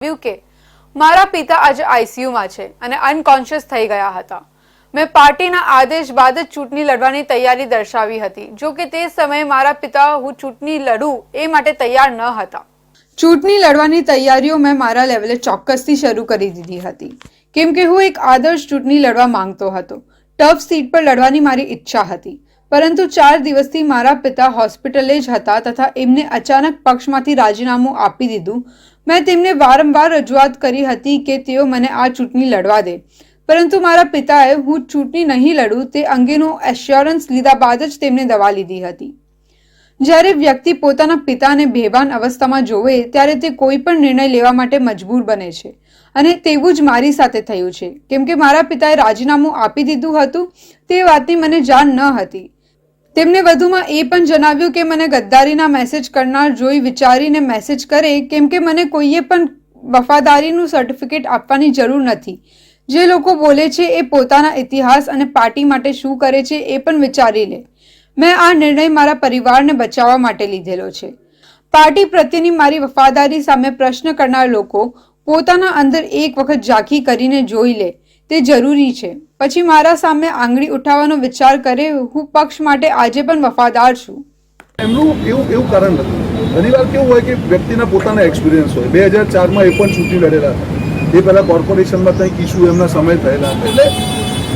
કહ્યું કે. મારા પિતા આજે આઈસીયુમાં છે અને અનકોન્શિયસ થઈ ગયા હતા. મેં પાર્ટીના આદેશ બાદ જ ચૂંટણી લડવાની તૈયારી દર્શાવી હતી. જો કે તે સમયે મારા પિતા, હું ચૂંટણી લડું એ માટે તૈયાર ન હતા. ચૂંટણી લડવાની તૈયારીઓ મેં મારા લેવલે ચોક્કસથી શરૂ કરી દીધી હતી. કેમ કે હું એક આદર્શ ચૂંટણી લડવા માંગતો હતો. ટફ સીટ પર લડવાની મારી ઈચ્છા હતી. પરંતુ ચાર દિવસથી મારા પિતા હોસ્પિટલે જ હતા તથા એમને અચાનક પક્ષમાંથી રાજીનામું આપી દીધું. મેં તેમને વારંવાર રજૂઆત કરી હતી કે તેઓ મને આ ચૂંટણી લડવા દે. પરંતુ મારા પિતાએ હું ચૂંટણી નહીં લડું તે અંગેનું એશ્યોરન્સ લીધા બાદ જ તેમને દવા લીધી હતી. જ્યારે વ્યક્તિ પોતાના પિતાને બેભાન અવસ્થામાં જોવે ત્યારે તે કોઈ પણ નિર્ણય લેવા માટે મજબૂર બને છે. અને તેવું જ મારી સાથે થયું છે. કેમ કે મારા પિતાએ રાજીનામું આપી દીધું હતું તે વાતની મને જાણ ન હતી. તેમણે વધુમાં એ પણ જણાવ્યું કે મને ગદ્દારીના મેસેજ કરનાર જોઈ વિચારીને મેસેજ કરે, કેમ કે મને કોઈએ પણ વફાદારીનું સર્ટિફિકેટ આપવાની જરૂર નથી. જે લોકો બોલે છે એ પોતાના ઇતિહાસ અને પાર્ટી માટે શું કરે છે એ પણ વિચારી લે. મેં આ નિર્ણય મારા પરિવારને બચાવવા માટે લીધેલો છે. પાર્ટી પ્રત્યેની મારી વફાદારી સામે પ્રશ્ન કરનાર લોકો પોતાના અંદર એક વખત ઝાંખી કરીને જોઈ લે. તે જરૂરી છે. પછી મારા સામે આંગળી ઉઠાવવાનો વિચાર કરે, હું પક્ષ માટે આજે પણ વફાદાર છું. એમનું એવું એવું કારણ નથી. ઘણીવાર કેવું હોય કે વ્યક્તિના પોતાના એક્સપિરિયન્સ હોય. બે હજાર ચારમાં એ પણ ચૂંટણી લડેલા હતા. એ પહેલાં કોર્પોરેશનમાં કંઈક ઇસ્યુ એમના સમય થયેલા એટલે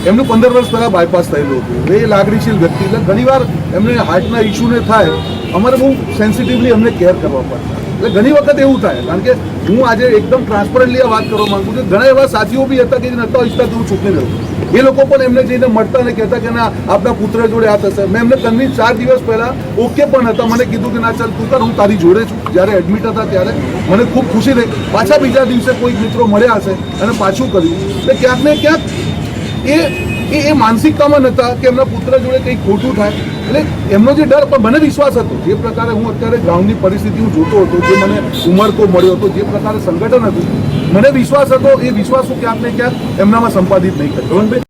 એમનું પંદર વર્ષ પહેલાં બાયપાસ થયેલું હતું. એ લાગણીશીલ વ્યક્તિ. એટલે ઘણીવાર એમને હાર્ટના ઇસ્યુને થાય, અમારે બહુ સેન્સિટિવલી એમને કેર કરવા પડતા એટલે ઘણી વખત એવું થાય, કારણ કે હું આજે એકદમ ટ્રાન્સપરન્ટલી આ વાત કરવા માંગુ છું. ઘણા એવા સાથીઓ બી હતા કે જે નતા ઈચ્છતા કે હું ચૂંટણી એ લોકો પણ એમને જઈને મળતા અને કહેતા કે ના આપણા પુત્ર જોડે આ થશે. મેં એમને કન્વિન્સ ચાર દિવસ પહેલા ઓકે પણ હતા. મને કીધું કે ના, ચાલ તું કર, હું તારી જોડે છું. જ્યારે એડમિટ હતા ત્યારે મને ખૂબ ખુશી થઈ. પાછા બીજા દિવસે કોઈ મિત્રો મળ્યા હશે અને પાછું કર્યું. એટલે ક્યાંક ને ક્યાંક એ એ માનસિકતામાં નહોતા કે એમના પુત્ર જોડે કંઈક ખોટું થાય. એટલે એમનો જે ડર, પણ મને વિશ્વાસ હતો. જે પ્રકારે હું અત્યારે ગ્રાઉન્ડની પરિસ્થિતિ હું જોતો હતો, જે મને ઉમરકો મળ્યો હતો, જે પ્રકારે સંગઠન હતું, મને વિશ્વાસ હતો, એ વિશ્વાસ હું ક્યાંક ને ક્યાંક એમનામાં સંપાદિત નહીં કર્યો